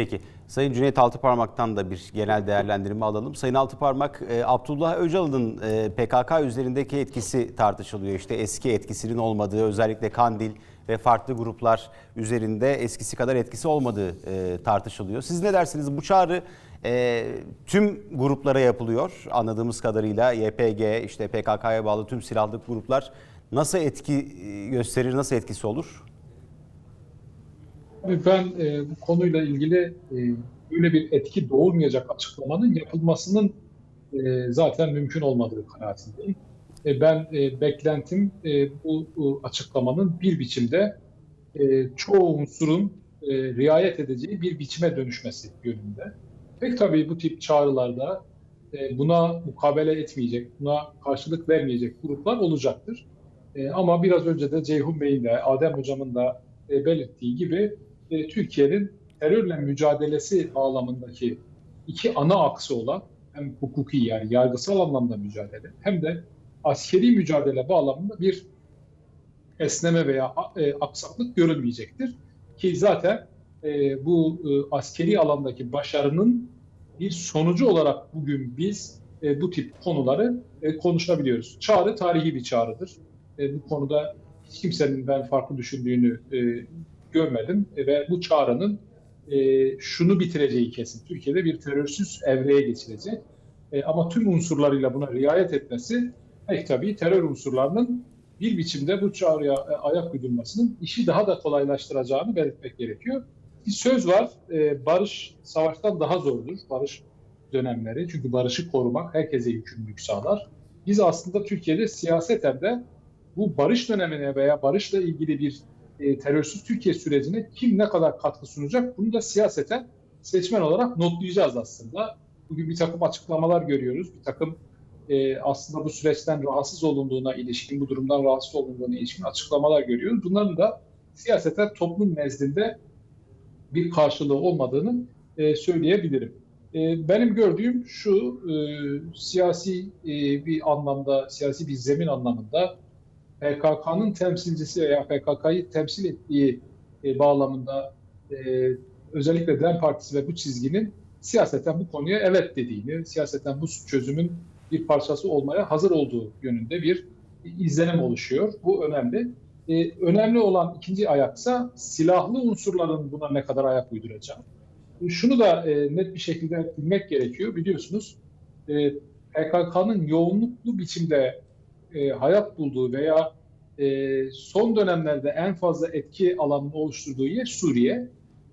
Peki. Sayın Cüneyt Altıparmak'tan da bir genel değerlendirme alalım. Sayın Altıparmak, e, Abdullah Öcalan'ın e, PKK üzerindeki etkisi tartışılıyor. İşte eski etkisinin olmadığı, özellikle Kandil ve farklı gruplar üzerinde eskisi kadar etkisi olmadığı e, tartışılıyor. Siz ne dersiniz? Bu çağrı tüm gruplara yapılıyor. Anladığımız kadarıyla YPG, işte PKK'ya bağlı tüm silahlı gruplar nasıl etki gösterir, nasıl etkisi olur? Ben e, bu konuyla ilgili e, böyle bir etki doğurmayacak açıklamanın yapılmasının e, zaten mümkün olmadığı kanaatindeyim. E, ben e, beklentim e, bu, bu açıklamanın bir biçimde e, çoğu unsurun e, riayet edeceği bir biçime dönüşmesi yönünde. Pek tabii bu tip çağrılarda e, buna mukabele etmeyecek, buna karşılık vermeyecek gruplar olacaktır. E, ama biraz önce de Ceyhun Bey'in de, Adem Hocam'ın da e, belirttiği gibi e, Türkiye'nin terörle mücadelesi bağlamındaki iki ana aksı olan hem hukuki yani yargısal anlamda mücadele hem de askeri mücadele bağlamında bir esneme veya e, aksaklık görülmeyecektir. Ki zaten e, bu e, askeri alandaki başarının bir sonucu olarak bugün biz e, bu tip konuları e, konuşabiliyoruz. Çağrı tarihi bir çağrıdır. E, bu konuda hiç kimsenin ben farklı düşündüğünü e, görmedim E, ve bu çağrının e, şunu bitireceği kesin. Türkiye'de bir terörsüz evreye geçilecek. E, ama tüm unsurlarıyla buna riayet etmesi pek tabii terör unsurlarının bir biçimde bu çağrıya ayak uydurmasının işi daha da kolaylaştıracağını belirtmek gerekiyor. Bir söz var, barış savaştan daha zordur, barış dönemleri. Çünkü barışı korumak herkese yükümlülük sağlar. Biz aslında Türkiye'de siyaseten de bu barış dönemine veya barışla ilgili bir e, terörsüz Türkiye sürecine kim ne kadar katkı sunacak bunu da siyaseten seçmen olarak notlayacağız aslında. Bugün bir takım açıklamalar görüyoruz. Bir takım e, aslında bu süreçten rahatsız olunduğuna ilişkin, bu durumdan rahatsız olunduğuna ilişkin açıklamalar görüyoruz. Bunların da siyaseten toplum nezdinde bir karşılığı olmadığını e, söyleyebilirim. E, benim gördüğüm şu, e, siyasi e, bir anlamda, siyasi bir zemin anlamında PKK'nın temsilcisi veya PKK'yı temsil ettiği e, bağlamında e, özellikle DEM Partisi ve bu çizginin siyaseten bu konuya evet dediğini, siyaseten bu çözümün bir parçası olmaya hazır olduğu yönünde bir izlenim oluşuyor. Bu önemli. Ee, önemli olan ikinci ayaksa silahlı unsurların buna ne kadar ayak uyduracağı. Şunu da e, net bir şekilde bilmek gerekiyor. Biliyorsunuz e, PKK'nın yoğunluklu biçimde e, hayat bulduğu veya e, son dönemlerde en fazla etki alanını oluşturduğu yer Suriye.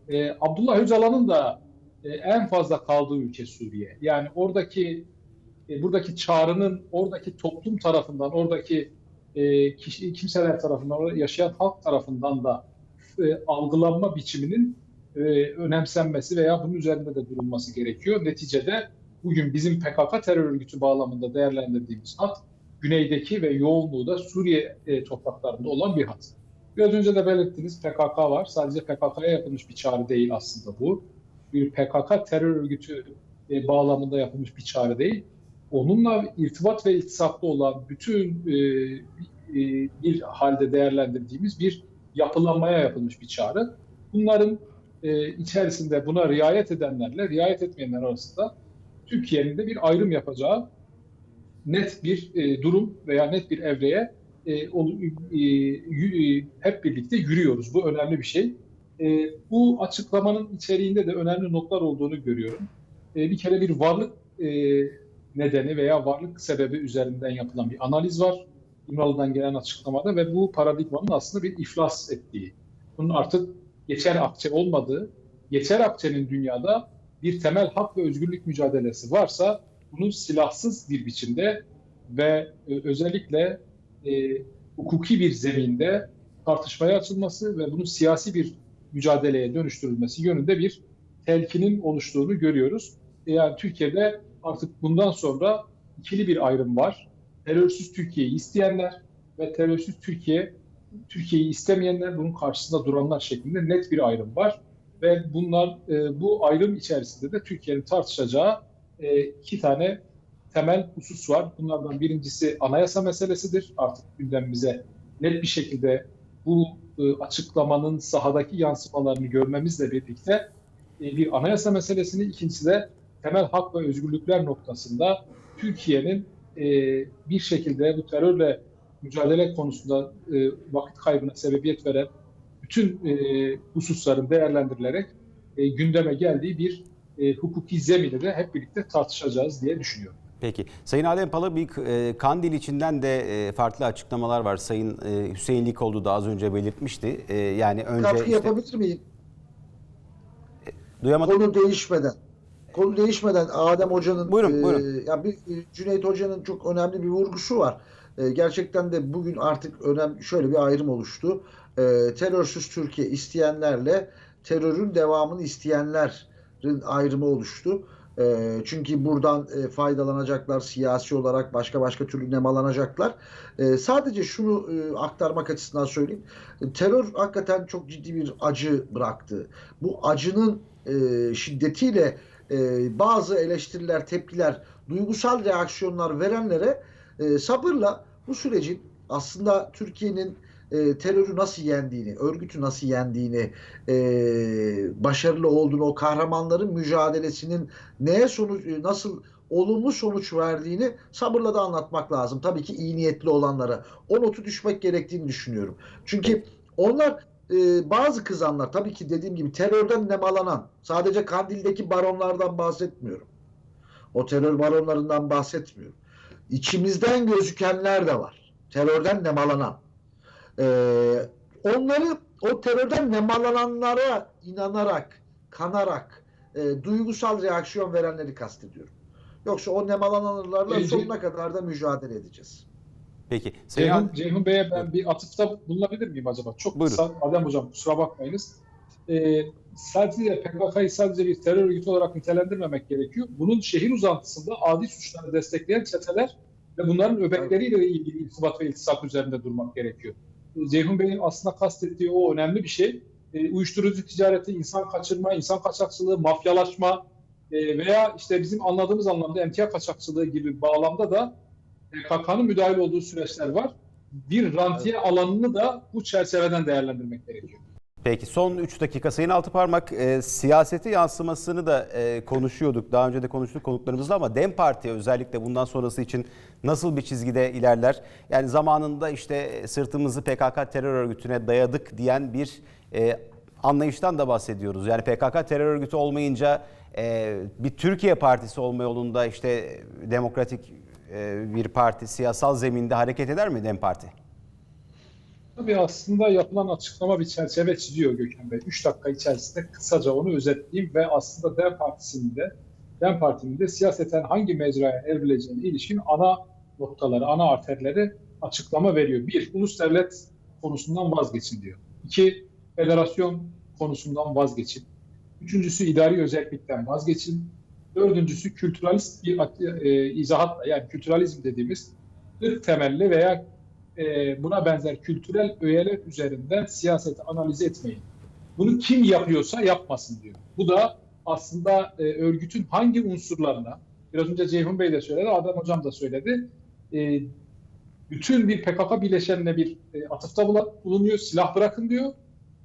E, Abdullah Öcalan'ın da e, en fazla kaldığı ülke Suriye. Yani oradaki e, buradaki çağrının oradaki toplum tarafından, oradaki e, kişi, kimseler tarafından, yaşayan halk tarafından da e, algılanma biçiminin e, önemsenmesi veya bunun üzerinde de durulması gerekiyor. Neticede bugün bizim PKK terör örgütü bağlamında değerlendirdiğimiz hat, güneydeki ve yoğunluğu da Suriye e, topraklarında olan bir hat. Biraz önce de belirttiniz PKK var. Sadece PKK'ya yapılmış bir çağrı değil aslında bu. Bir PKK terör örgütü e, bağlamında yapılmış bir çağrı değil onunla irtibat ve iltisaklı olan bütün e, e, bir halde değerlendirdiğimiz bir yapılanmaya yapılmış bir çağrı. Bunların e, içerisinde buna riayet edenlerle riayet etmeyenler arasında Türkiye'nin de bir ayrım yapacağı net bir e, durum veya net bir evreye e, o, e, e, hep birlikte yürüyoruz. Bu önemli bir şey. E, bu açıklamanın içeriğinde de önemli notlar olduğunu görüyorum. E, bir kere bir varlık e, nedeni veya varlık sebebi üzerinden yapılan bir analiz var. İmralı'dan gelen açıklamada ve bu paradigmanın aslında bir iflas ettiği, bunun artık geçer akçe olmadığı, geçer akçenin dünyada bir temel hak ve özgürlük mücadelesi varsa bunun silahsız bir biçimde ve e, özellikle e, hukuki bir zeminde tartışmaya açılması ve bunun siyasi bir mücadeleye dönüştürülmesi yönünde bir telkinin oluştuğunu görüyoruz. Yani Türkiye'de artık bundan sonra ikili bir ayrım var. Terörsüz Türkiye'yi isteyenler ve terörsüz Türkiye Türkiye'yi istemeyenler bunun karşısında duranlar şeklinde net bir ayrım var. Ve bunlar e, bu ayrım içerisinde de Türkiye'nin tartışacağı e, iki tane temel husus var. Bunlardan birincisi anayasa meselesidir. Artık gündemimize net bir şekilde bu e, açıklamanın sahadaki yansımalarını görmemizle birlikte e, bir anayasa meselesini, ikincisi de temel hak ve özgürlükler noktasında Türkiye'nin e, bir şekilde bu terörle mücadele konusunda e, vakit kaybına sebebiyet veren bütün e, hususların değerlendirilerek e, gündeme geldiği bir e, hukuki zemini de hep birlikte tartışacağız diye düşünüyorum. Peki. Sayın Adem Pala bir e, Kandil içinden de e, farklı açıklamalar var. Sayın e, Hüseyin Likoğlu da az önce belirtmişti. E, yani önce Katkı işte, yapabilir miyim? duyamadım. Konu değişmeden. Konu değişmeden Adem Hoca'nın Buyurun, e, buyurun. ya bir e, Cüneyt Hoca'nın çok önemli bir vurgusu var. E, gerçekten de bugün artık önemli şöyle bir ayrım oluştu. E, terörsüz Türkiye isteyenlerle terörün devamını isteyenlerin ayrımı oluştu. E, çünkü buradan e, faydalanacaklar siyasi olarak başka başka türlü nemalanacaklar. E, sadece şunu e, aktarmak açısından söyleyeyim. Terör hakikaten çok ciddi bir acı bıraktı. Bu acının e, şiddetiyle e, bazı eleştiriler, tepkiler, duygusal reaksiyonlar verenlere e, sabırla bu sürecin aslında Türkiye'nin e, terörü nasıl yendiğini, örgütü nasıl yendiğini, e, başarılı olduğunu, o kahramanların mücadelesinin neye sonuç, e, nasıl olumlu sonuç verdiğini sabırla da anlatmak lazım. Tabii ki iyi niyetli olanlara. O notu düşmek gerektiğini düşünüyorum. Çünkü onlar e, bazı kızanlar tabii ki dediğim gibi terörden nemalanan sadece Kandil'deki baronlardan bahsetmiyorum. O terör baronlarından bahsetmiyorum. İçimizden gözükenler de var. Terörden nemalanan. E, onları o terörden nemalananlara inanarak, kanarak e, duygusal reaksiyon verenleri kastediyorum. Yoksa o nemalananlarla sonuna kadar da mücadele edeceğiz. Peki. Sayın Ceyhun, Ceyhun Bey'e ben bir atıfta bulunabilir miyim acaba? Çok Buyurun. kısa. Adem Hocam kusura bakmayınız. Ee, sadece PKK'yı sadece bir terör örgütü olarak nitelendirmemek gerekiyor. Bunun şehir uzantısında adi suçları destekleyen çeteler ve bunların öbekleriyle ilgili irtibat ve iltisak üzerinde durmak gerekiyor. Ceyhun Bey'in aslında kastettiği o önemli bir şey. Ee, uyuşturucu ticareti, insan kaçırma, insan kaçakçılığı, mafyalaşma e, veya işte bizim anladığımız anlamda emtia kaçakçılığı gibi bağlamda da PKK'nın müdahil olduğu süreçler var. Bir rantiye alanını da bu çerçeveden değerlendirmek gerekiyor. Peki son 3 dakika Sayın Altıparmak e, siyaseti yansımasını da e, konuşuyorduk. Daha önce de konuştuk konuklarımızla ama DEM Parti özellikle bundan sonrası için nasıl bir çizgide ilerler? Yani zamanında işte sırtımızı PKK terör örgütüne dayadık diyen bir e, anlayıştan da bahsediyoruz. Yani PKK terör örgütü olmayınca e, bir Türkiye partisi olma yolunda işte demokratik e, bir parti siyasal zeminde hareket eder mi DEM Parti? Tabii aslında yapılan açıklama bir çerçeve çiziyor Gökhan Bey. 3 dakika içerisinde kısaca onu özetleyeyim ve aslında DEM Partisi'nin de DEM Parti'nin de siyaseten hangi mecraya evrileceğine ilişkin ana noktaları, ana arterleri açıklama veriyor. Bir, ulus devlet konusundan vazgeçin diyor. İki, federasyon konusundan vazgeçin. Üçüncüsü idari özellikten vazgeçin. Dördüncüsü kültüralist bir e, izahatla yani kültüralizm dediğimiz ırk temelli veya e, buna benzer kültürel öğeler üzerinden siyaseti analiz etmeyin. Bunu kim yapıyorsa yapmasın diyor. Bu da aslında e, örgütün hangi unsurlarına, biraz önce Ceyhun Bey de söyledi, Adem Hocam da söyledi, e, bütün bir PKK bileşenine bir e, atıfta bulunuyor, silah bırakın diyor.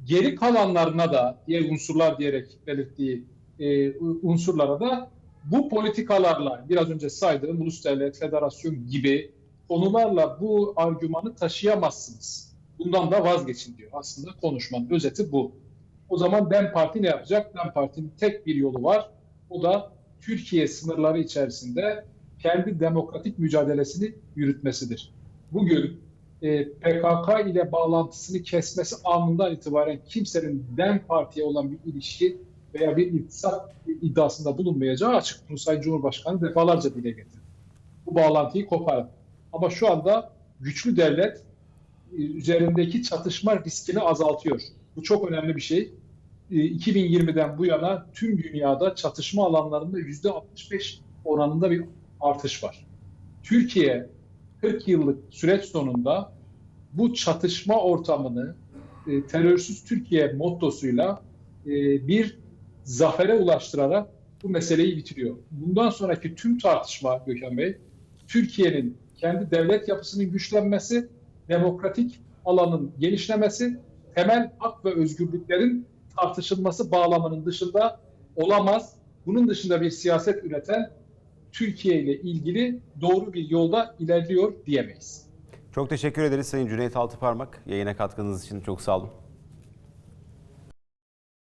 Geri kalanlarına da, diğer unsurlar diyerek belirttiği e, unsurlara da bu politikalarla, biraz önce saydığım ulus devlet, federasyon gibi konularla bu argümanı taşıyamazsınız. Bundan da vazgeçin diyor. Aslında konuşmanın özeti bu. O zaman DEM Parti ne yapacak? DEM Parti'nin tek bir yolu var. O da Türkiye sınırları içerisinde kendi demokratik mücadelesini yürütmesidir. Bugün e, PKK ile bağlantısını kesmesi anından itibaren kimsenin DEM Parti'ye olan bir ilişki veya bir iltisak iddiasında bulunmayacağı açık. Sayın Cumhurbaşkanı defalarca dile getirdi. Bu bağlantıyı koparın. Ama şu anda güçlü devlet e, üzerindeki çatışma riskini azaltıyor. Bu çok önemli bir şey. E, 2020'den bu yana tüm dünyada çatışma alanlarında %65 oranında bir artış var. Türkiye 40 yıllık süreç sonunda bu çatışma ortamını e, terörsüz Türkiye mottosuyla e, bir zafere ulaştırarak bu meseleyi bitiriyor. Bundan sonraki tüm tartışma Gökhan Bey, Türkiye'nin kendi devlet yapısının güçlenmesi, demokratik alanın genişlemesi, temel hak ve özgürlüklerin tartışılması bağlamının dışında olamaz. Bunun dışında bir siyaset üreten Türkiye ile ilgili doğru bir yolda ilerliyor diyemeyiz. Çok teşekkür ederiz Sayın Cüneyt Altıparmak. Yayına katkınız için çok sağ olun.